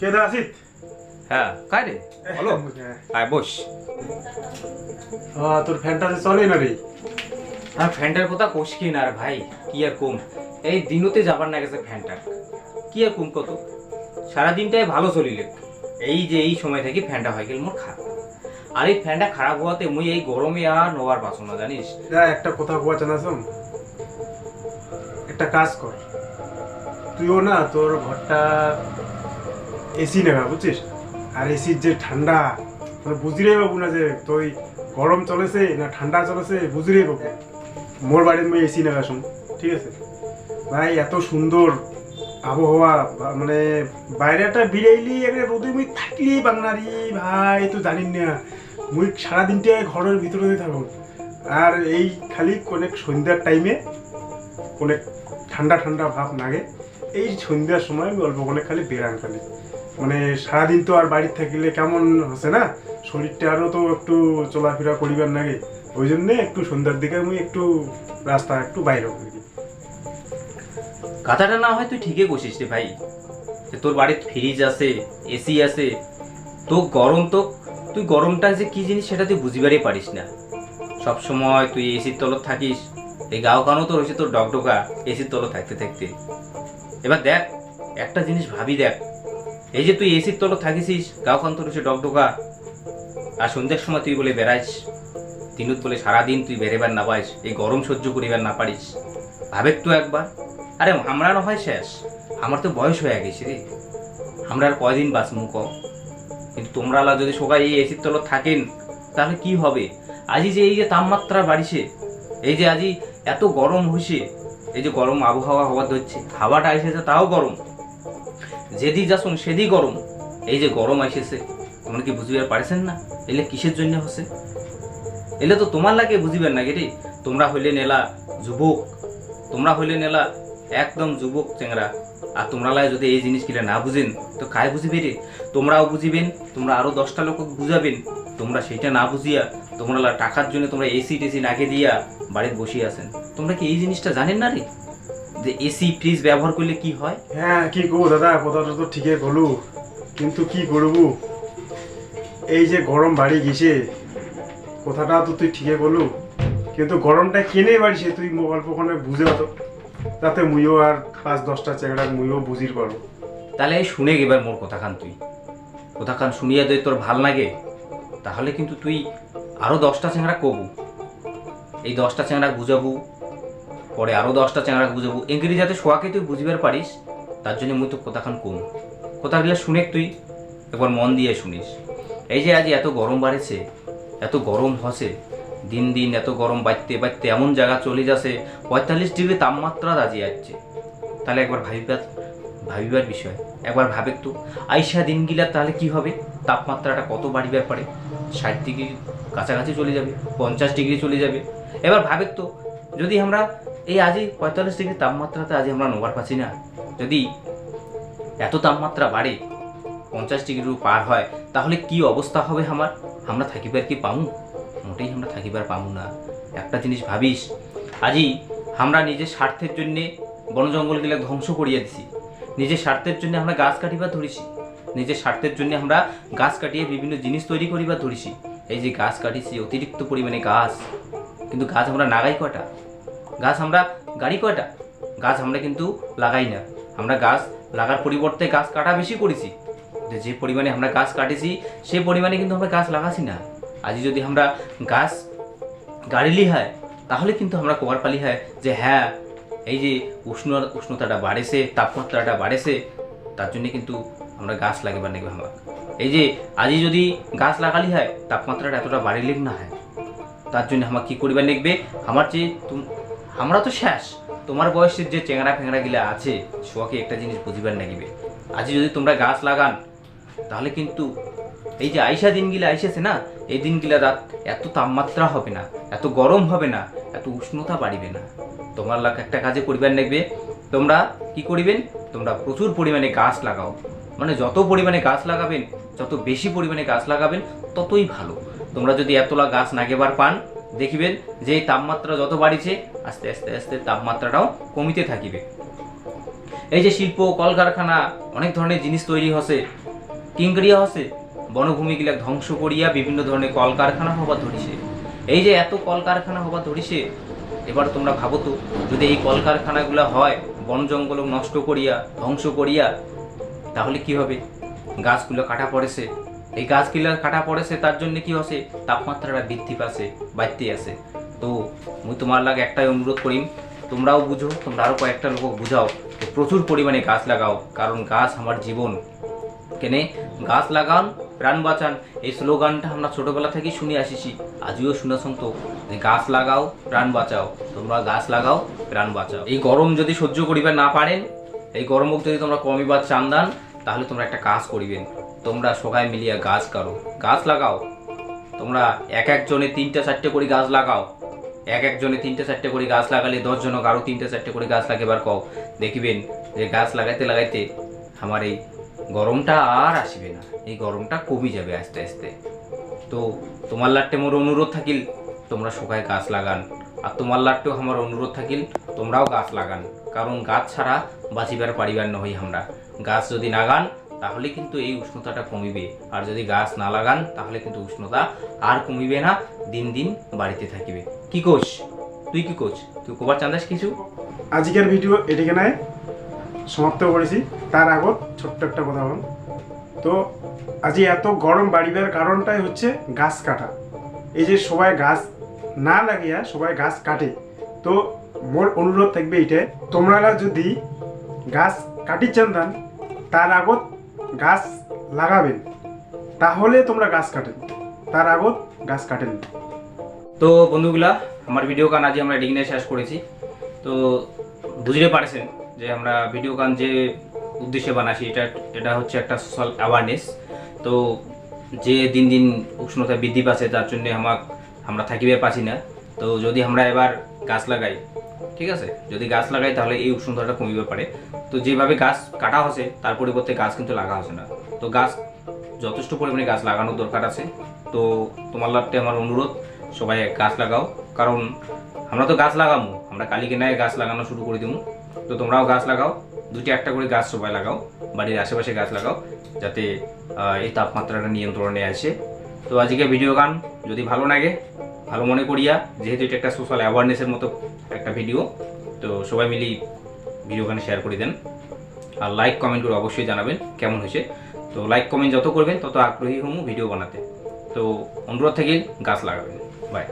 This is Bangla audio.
কে দা আসিত? হ্যাঁ কাই রে? বলো। আয় বস। তোর ফ্যানটা চলে না রে আর ফ্যানটার কথা কোষ কি না ভাই কি আর কম? এই দিনতে যাবার না গেছে ফ্যানটা। কি আর কম কত? সারাদিনটাই ভালো চলিলে। এই যে এই সময় থেকে ফ্যানটা হয়ে গেল মোর খারাপ। আর এই ফ্যানটা খারাপ হওয়াতে মুই এই গরমে আর নোবার পাচ্ছ না জানিস? একটা কথা কোয়া জানা শোন। একটা কাজ কর। তুইও না তোর ঘরটা এসি নেবা, বুঝছিস? আর এসির যে ঠান্ডা মানে বুঝিরে পাবো না যে তুই গরম চলেছে না ঠান্ডা চলেছে বুঝিরে পাবো। মোর বাড়ির মেয়ে এসি নেবা শুন, ঠিক আছে? ভাই, এত সুন্দর আবহাওয়া মানে বাইরেটা বিড়াইলি একটা রোদে মুই থাকলি বাংলারি ভাই, তো জানিস না, মুই সারাদিনটা ঘরের ভিতরে থাকুন আর এই খালি কোনেক সন্ধ্যার টাইমে কোনেক ঠান্ডা ঠান্ডা ভাব লাগে এই সন্ধ্যার সময় অল্প কোনে খালি বেরান খালি। মানে সারাদিন তো আর বাড়ির থাকলে কেমন হচ্ছে না? শরীরটা আরও তো একটু চলাফেরা করিবার লাগে ওই জন্যে একটু সন্ধ্যার দিকে আমি একটু রাস্তা একটু বাইরে করি কথাটা না হয় তুই ঠিকই বসিস রে ভাই। তোর বাড়িতে ফ্রিজ আছে এসি আছে তো গরম তো, তুই গরমটা যে কি জিনিস সেটা তুই বুঝিবারই পারিস না। সব সময় তুই এসির তলত থাকিস, এই গাও কানো তো হয়েছে তোর ডকডকা এসির তলত থাকতে থাকতে। এবার দেখ, একটা জিনিস ভাবি দেখ। এই যে তুই এসির তলত থাকিসিস, গাও কান তোর হয়েছে ডকডকা আর সন্ধ্যার সময় তুই বলে বেড়াইস। দিনত বলে সারাদিন তুই বেরেবার না পাইস এই গরম সহ্য করিবার না পারিস। ভাবে তো একবার। আরে আমরা না হয় শেষ। আমার তো বয়স হয়ে গেছে রে। আমরা আর কয়দিন বাঁচমু ক কিন্তু তোমরা যদি সবাই এই এসির তলত থাকেন, তাহলে কি হবে? আজি যে এই যে তাপমাত্রা বাড়িছে, এই যে আজি এত গরম হইছে এই যে গরম আবহাওয়া হওয়া ধরছে, হাওয়াটা এসেছে তাও গরম। যেদি যাসুন সেদি গরম। এই যে গরম এসেছে, তোমরা কি বুঝিবার পারছেন না? এলে কিসের জন্য হচ্ছে এলে তো তোমার লাগে বুঝিবেন না রে? তোমরা হইলে নেলা যুবক, তোমরা হইলে নেলা একদম যুবক চেংরা আর তোমরা লাই যদি এই জিনিসগুলো না বুঝেন, তো কায় বুঝিবে রে? তোমরাও বুঝিবেন, তোমরা আরও দশটা লোক বুঝাবেন। তোমরা সেইটা না বুঝিয়া, তোমরা টাকার জন্য তোমরা এসি টেসি নাকে দিয়া বাড়িতে বসে আছেন। তোমরা কি এই জিনিসটা জানেন না রে? যে এসি ফ্রিজ ব্যবহার করলে কি হয়? হ্যাঁ কি করব দাদা? কথাটা তো ঠিকই বলু। কিন্তু কি করব? এই যে গরম বাড়ি গেছে কথাটা তো তুই ঠিকই বলু। কিন্তু গরমটা কেনে বাড়িছে তুই অল্প ওখানে বুঝে হতো তাতে মুইও আর পাঁচ দশটা চেংড়া মুইও বুঝির পারব। তাহলে শুনে এবার মোর কথা খান তুই। কথা খান শুনিয়া যদি তোর ভালো লাগে তাহলে কিন্তু তুই আরও দশটা চেংড়া কবু। এই দশটা চেংড়া বুঝাবু পরে আরও দশটা চেংড়া বুঝাবু। এঙ্গেরি, যাতে শোয়াকে তুই বুঝিবার পারিস, তার জন্য মুই তো কথা খান কম কথাগুলো শুনে তুই একবার মন দিয়ে শুনিস। এই যে আজ এত গরম বাড়েছে, এত গরম হসে, দিন দিন এত গরম বাড়তে বাড়তে এমন জায়গা চলে যাচ্ছে, পঁয়তাল্লিশ ডিগ্রি তাপমাত্রা দাঁড়িয়ে যাচ্ছে তাহলে একবার ভাবিবার ভাবিবার বিষয়। একবার ভাবে তো আইসা দিনগুলা তাহলে কি হবে? তাপমাত্রাটা কত বাড়িবার পারে? ষাট ডিগ্রি কাছাকাছি চলে যাবে, পঞ্চাশ ডিগ্রি চলে যাবে। এবার ভাবে তো যদি আমরা এই আজই পঁয়তাল্লিশ ডিগ্রি তাপমাত্রাতে আজ আমরা নোবার পাচ্ছি না। যদি এত তাপমাত্রা বাড়ে, পঞ্চাশ ডিগ্রির পার হয়, তাহলে কি অবস্থা হবে আমার? আমরা থাকিবার কি পামু? মোটেই আমরা থাকিবার পামু না। একটা জিনিস ভাবিস আজই আমরা নিজের স্বার্থের জন্যে বন জঙ্গলগুলো ধ্বংস করিয়া দিছি। নিজের স্বার্থের জন্য আমরা গাছ কাটিবার ধরিছি। নিজের স্বার্থের জন্য আমরা গাছ কাটিয়ে বিভিন্ন জিনিস তৈরি করিবার ধরিছি। এই যে গাছ কাটিছি, অতিরিক্ত পরিমাণে গাছ। কিন্তু গাছ আমরা লাগাই কয়টা গাছ আমরা গাড়ি কয়টা? গাছ আমরা কিন্তু লাগাই না। আমরা গাছ লাগার পরিবর্তে গাছ কাটা বেশি করেছি। যে পরিমাণে আমরা গাছ কাটেছি সেই পরিমাণে কিন্তু আমরা গাছ লাগাছি না। আজ যদি আমরা গাছ গাড়িলি হয় তাহলে কিন্তু আমরা কবার পালি হয় যে হ্যাঁ এই যে উষ্ণ, উষ্ণতাটা বাড়েছে, তাপমাত্রাটা বাড়েছে, তার জন্য কিন্তু আমরা গাছ লাগাবার নেবে আমার এই যে আজই যদি গাছ লাগালি হয়, তাপমাত্রাটা এতটা বাড়িলে না হয়, তার জন্য আমার কি করিবার নেকবে আমার যে তুম- আমরা তো শেষ। তোমার বয়সের যে চেংড়া ফেংড়া গিলা আছে, শোয়াকে একটা জিনিস বুঝিবার নাগিবে। আজ যদি তোমরা গাছ লাগান, তাহলে কিন্তু এই যে আইসা দিনগুলা আইসেছে না, এই দিনগুলা রাত এত তাপমাত্রা হবে না, এত গরম হবে না, এত উষ্ণতা বাড়িবে না। তোমার লাগ একটা কাজে করিবার নেবে তোমরা কি করিবেন? তোমরা প্রচুর পরিমাণে গাছ লাগাও। মানে যত পরিমাণে গাছ লাগাবেন, যত বেশি পরিমাণে গাছ লাগাবেন, ততই ভালো। তোমরা যদি এতলা গাছ নাগেবার পান, দেখিবেন যে তাপমাত্রা যত বাড়িছে আস্তে আস্তে আস্তে তাপমাত্রাটাও কমিতে থাকিবে। এই যে শিল্প, কলকারখানা, অনেক ধরনের জিনিস তৈরি হচ্ছে কিংকরিয়া হচ্ছে বনভূমিগুলা ধ্বংস করিয়া বিভিন্ন ধরনের কলকারখানা হবার ধরিছে। এই যে এত কলকারখানা হবার ধরিছে, এবার তোমরা ভাবো তো, যদি এই কলকারখানাগুলো হয়, বন জঙ্গল নষ্ট করিয়া, ধ্বংস করিয়া, তাহলে কি হবে? গাছগুলো কাটা পড়েছে। এই গাছগুলো কাটা পড়েছে, তার জন্য কি হচ্ছে তাপমাত্রাটা বৃদ্ধি পাচ্ছে, বাড়তে আছে। তো মুই তোমার লাগে একটাই অনুরোধ করিম তোমরাও বুঝো, তোমরা আরও কয়েকটা লোক বুঝাও তো প্রচুর পরিমাণে গাছ লাগাও, কারণ গাছ আমার জীবন। কেনে? গাছ লাগান, প্রাণ বাঁচান, এই স্লোগানটা আমরা ছোটোবেলা থেকেই শুনে আসিছি, আজও শুনেছেন তো গাছ লাগাও, প্রাণ বাঁচাও, তোমরা গাছ লাগাও, প্রাণ বাঁচাও। এই গরম যদি সহ্য করিবে না পারেন, এই গরমক যদি তোমরা কমিবার চান দান, তাহলে তোমরা একটা কাজ করিবেন, তোমরা সবাই মিলিয়া গাছ কারও গাছ লাগাও, তোমরা এক একজনে তিনটা চারটে করে গাছ লাগাও এক একজনে তিনটে চারটে করে গাছ লাগালে দশ জনক আরও তিনটে চারটে করে গাছ লাগাবার কও, দেখিবেন যে গাছ লাগাইতে লাগাইতে আমার এই গরমটা আর আসবে না। এই গরমটা কমে যাবে আস্তে আস্তে। তো তোমার লাট্টে মোর অনুরোধ থাকিল, তোমরা সবাই গাছ লাগান। আর তোমার লাট্টেও আমার অনুরোধ থাকিল, তোমরাও গাছ লাগান। কারণ গাছ ছাড়া বাঁচিবার পারিবার নই আমরা। গাছ যদি লাগান তাহলে কিন্তু এই উষ্ণতাটা কমিবে। আর যদি গাছ না লাগান, তাহলে কিন্তু উষ্ণতা আর কমিবে না। দিন দিন বাড়িতে থাকিবে। কি কোচ? তুই কি কোচ? তুই কোবার চান্দাস কিছু? আজকের ভিডিও এটিকে নাই, সমাপ্ত করেছি। তার আগত ছোট্ট একটা কথা বল। তো আজ এত গরম বাড়িবার কারণটাই হচ্ছে গাছ কাটা। এই যে সবাই গাছ না লাগিয়া সবাই গাছ কাটে। তো মোর অনুরোধ থাকবে এইটাই তোমরা যদি গাছ কাটি চান তার আগত গাছ লাগাবেন, তাহলে তোমরা গাছ কাটেন। তার আগত গাছ কাটেন। তো বন্ধুগুলা, আমার ভিডিও গান আজ আমরা এডিগিনে শেষ করেছি। তো বুঝতে পারছেন যে আমরা ভিডিও গান যে উদ্দেশ্যে বানাসি এটা এটা হচ্ছে একটা সোশ্যাল অ্যাওয়ারনেস তো যে দিন দিন উষ্ণতা বৃদ্ধি পাচ্ছে, তার জন্য আমার আমরা থাকিবে পাচ্ছি না। তো যদি আমরা এবার গাছ লাগাই, ঠিক আছে? যদি গাছ লাগাই, তাহলে এই উষ্ণতাটা কমিবে পারে। তো যেভাবে গাছ কাটা হচ্ছে, তার পরিবর্তে গাছ কিন্তু লাগা হচ্ছে না। তো গাছ যথেষ্ট পরিমাণে গাছ লাগানোর দরকার আছে। তো তোমার লাভতে আমার অনুরোধ। সবাই গাছ লাগাও। কারণ আমরা তো গাছ লাগামো। আমরা কালিকে নাই গাছ লাগানো শুরু করে দেবো তো তোমরাও গাছ লাগাও। দুটি একটা করে গাছ সবাই লাগাও। বাড়ির আশেপাশে গাছ লাগাও। যাতে এই তাপমাত্রাটা নিয়ন্ত্রণে আসে। তো আজকে ভিডিও গান, যদি ভালো লাগে, ভালো মনে করিয়া, যেহেতু এটা একটা সোশ্যাল অ্যাওয়ারনেসের মতো একটা ভিডিও, তো সবাই মিলি ভিডিও গান শেয়ার করে দেন। আর লাইক কমেন্ট করে অবশ্যই জানাবেন কেমন হয়েছে। তো লাইক কমেন্ট যত করবেন, তত আগ্রহী হমু ভিডিও বানাতে। তো অনুরোধ থেকে গাছ লাগাবেন। বাই